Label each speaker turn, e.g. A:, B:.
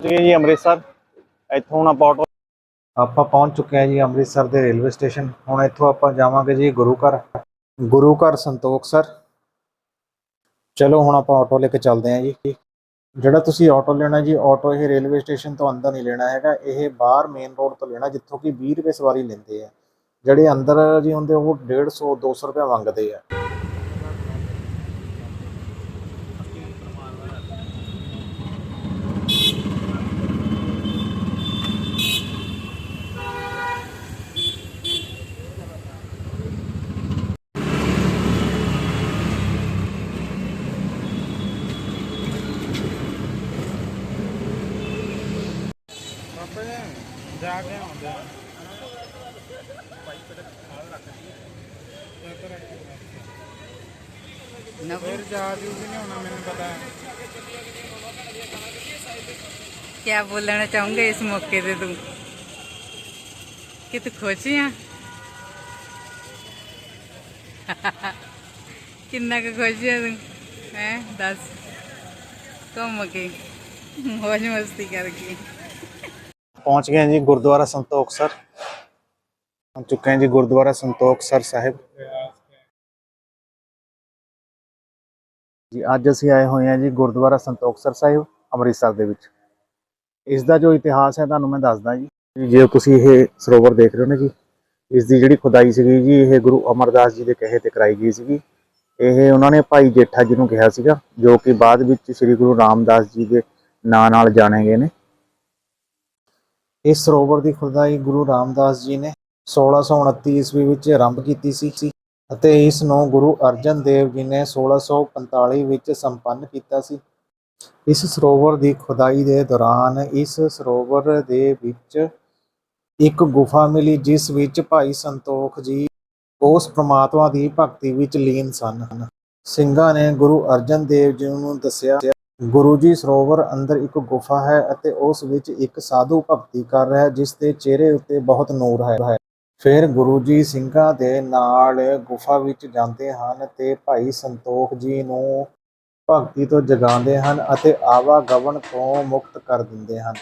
A: ਪਹੁੰਚ ਗਏ ਜੀ ਅੰਮ੍ਰਿਤਸਰ। ਇੱਥੋਂ ਹੁਣ ਆਪਾਂ ਆਟੋ
B: ਆਪਾਂ ਪਹੁੰਚ ਚੁੱਕੇ ਹਾਂ ਜੀ ਅੰਮ੍ਰਿਤਸਰ ਦੇ ਰੇਲਵੇ ਸਟੇਸ਼ਨ। ਹੁਣ ਇੱਥੋਂ ਆਪਾਂ ਜਾਵਾਂਗੇ ਜੀ ਗੁਰੂ ਘਰ। ਗੁਰੂ ਘਰ ਸੰਤੋਖ ਸਰ। ਚਲੋ ਹੁਣ ਆਪਾਂ ਆਟੋ ਲੈ ਕੇ ਚੱਲਦੇ ਹਾਂ ਜੀ। ਜਿਹੜਾ ਤੁਸੀਂ ਆਟੋ ਲੈਣਾ ਜੀ ਆਟੋ ਇਹ ਰੇਲਵੇ ਸਟੇਸ਼ਨ ਤੋਂ ਅੰਦਰ ਨਹੀਂ ਲੈਣਾ ਹੈਗਾ। ਇਹ ਬਾਹਰ ਮੇਨ ਰੋਡ ਤੋਂ ਲੈਣਾ, ਜਿੱਥੋਂ ਕਿ 20 ਰੁਪਏ ਸਵਾਰੀ ਲੈਂਦੇ ਆ। ਜਿਹੜੇ ਅੰਦਰ ਜੀ ਹੁੰਦੇ ਉਹ 150 200 ਰੁਪਏ ਮੰਗਦੇ ਆ।
A: ਜਾ
C: ਬੋਲਣਾ ਚਾਹੂੰਗੇ ਇਸ ਮੌਕੇ ਤੇ ਤੂੰ? ਕਿ ਤੂੰ ਖੁਸ਼ ਆ? ਕਿੰਨਾ ਕੁ ਖੁਸ਼ ਆ ਤੂੰ? ਹੈ ਦੱਸ। ਘੁੰਮ ਕੇ। ਮੌਜ ਮਸਤੀ ਕਰਕੇ।
B: ਪਹੁੰਚ ਗਏ ਜੀ ਗੁਰਦੁਆਰਾ ਸੰਤੋਖ ਸਰ। ਪਹੁੰਚ ਚੁੱਕੇ ਹਾਂ ਜੀ ਗੁਰਦੁਆਰਾ ਸੰਤੋਖ ਸਰ ਸਾਹਿਬ। ਜੀ ਅੱਜ ਅਸੀਂ ਆਏ ਹੋਏ ਹਾਂ ਜੀ ਗੁਰਦੁਆਰਾ ਸੰਤੋਖ ਸਰ ਸਾਹਿਬ ਅੰਮ੍ਰਿਤਸਰ ਦੇ ਵਿੱਚ। ਇਸ ਦਾ ਜੋ ਇਤਿਹਾਸ ਹੈ ਤੁਹਾਨੂੰ ਮੈਂ ਦੱਸਦਾ ਜੀ, ਜੇ ਤੁਸੀਂ ਇਹ ਸਰੋਵਰ ਦੇਖ ਰਹੇ ਹੋ ਨਾ ਜੀ, ਇਸ ਦੀ ਜਿਹੜੀ ਖੁਦਾਈ ਸੀਗੀ ਜੀ, ਇਹ ਗੁਰੂ ਅਮਰਦਾਸ ਜੀ ਦੇ ਕਹੇ ਤੇ ਕਰਾਈ ਗਈ ਸੀਗੀ। ਇਹ ਉਹਨਾਂ ਨੇ ਭਾਈ ਜੇਠਾ ਜੀ ਨੂੰ ਕਿਹਾ ਸੀਗਾ, ਜੋ ਕਿ ਬਾਅਦ ਵਿੱਚ ਸ੍ਰੀ ਗੁਰੂ ਰਾਮਦਾਸ ਜੀ ਦੇ ਨਾਂ ਨਾਲ ਜਾਣੇ ਗਏ ਨੇ। ਇਸ ਸਰੋਵਰ ਦੀ ਖੁਦਾਈ ਗੁਰੂ ਰਾਮਦਾਸ ਜੀ ਨੇ 1629 ਈਸਵੀ ਵਿੱਚ ਆਰੰਭ ਕੀਤੀ ਸੀ ਅਤੇ ਇਸ ਨੂੰ ਗੁਰੂ ਅਰਜਨ ਦੇਵ ਜੀ ਨੇ 1645 ਵਿੱਚ ਸੰਪੰਨ ਕੀਤਾ ਸੀ। ਇਸ ਸਰੋਵਰ ਦੀ ਖੁਦਾਈ ਦੇ ਦੌਰਾਨ ਇਸ ਸਰੋਵਰ ਦੇ ਵਿੱਚ ਇੱਕ ਗੁਫਾ ਮਿਲੀ, ਜਿਸ ਵਿੱਚ ਭਾਈ ਸੰਤੋਖ ਜੀ ਉਸ ਪ੍ਰਮਾਤਮਾ ਦੀ ਭਗਤੀ ਵਿੱਚ ਲੀਨ ਸਨ। ਸਿੰਘਾਂ ਨੇ ਗੁਰੂ ਅਰਜਨ ਦੇਵ ਜੀ ਨੂੰ ਦੱਸਿਆ ਗੁਰੂ ਜੀ ਸਰੋਵਰ ਅੰਦਰ ਇੱਕ ਗੁਫਾ ਹੈ ਅਤੇ ਉਸ ਵਿੱਚ ਇੱਕ ਸਾਧੂ ਭਗਤੀ ਕਰ ਰਿਹਾ ਹੈ, ਜਿਸ ਦੇ ਚਿਹਰੇ ਉੱਤੇ ਬਹੁਤ ਨੂਰ ਹੈ। ਫਿਰ ਗੁਰੂ ਜੀ ਸਿੰਘਾਂ ਦੇ ਨਾਲ ਗੁਫਾ ਵਿੱਚ ਜਾਂਦੇ ਹਨ ਤੇ ਭਾਈ ਸੰਤੋਖ ਜੀ ਨੂੰ ਭਗਤੀ ਤੋਂ ਜਗਾਉਂਦੇ ਹਨ ਅਤੇ ਆਵਾਗਮਨ ਤੋਂ ਮੁਕਤ ਕਰ ਦਿੰਦੇ ਹਨ।